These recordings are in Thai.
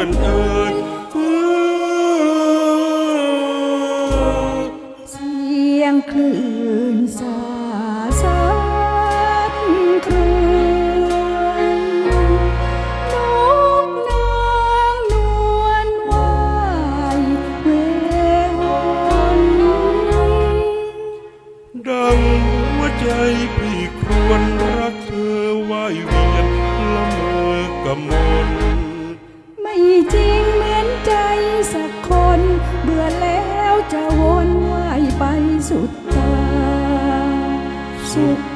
อนเอ่ย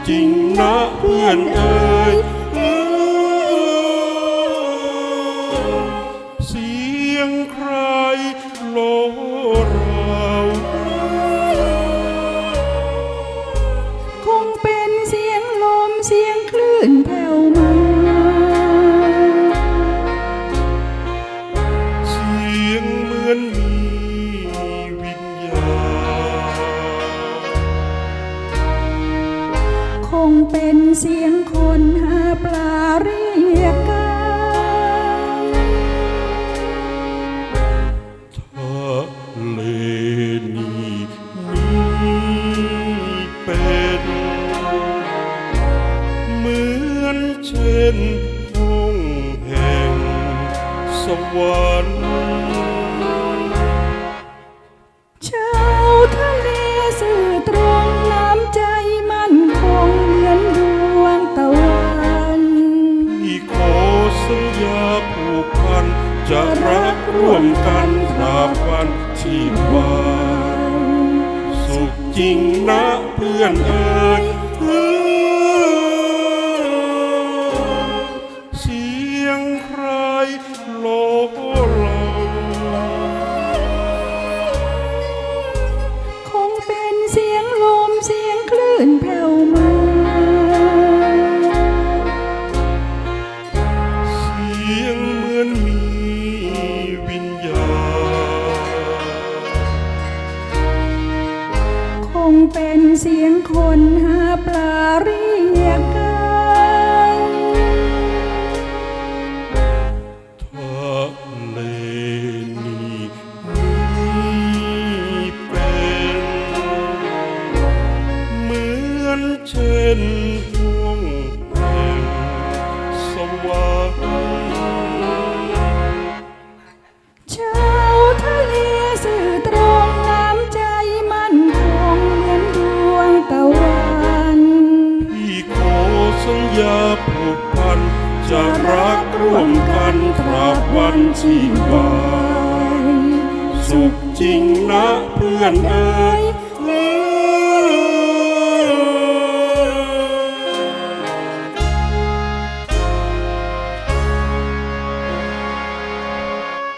สุขจริ เสียงคนหาปลาเรียกกันทะเลนี้มีเป็นเหมือนเช่นห้องแห่งสวรรค์ สัญญาผูกพัน จะรักร่วมกันตราบวันชีวาสุขจริงนะเพื่อนเอ่ยเสียงใครโลเราคงเป็นเสียงลมเสียงคลื่นแผ่ว เสียงคนหาปลาเรียกกันทะเลนี้มีเป็นเหมือนเช่นห้วงแห่งสวรรค์ ผูกพันจะรักร่วมกันตราบวันชีวาสุขจริงนะเพื่อนเอ๋ย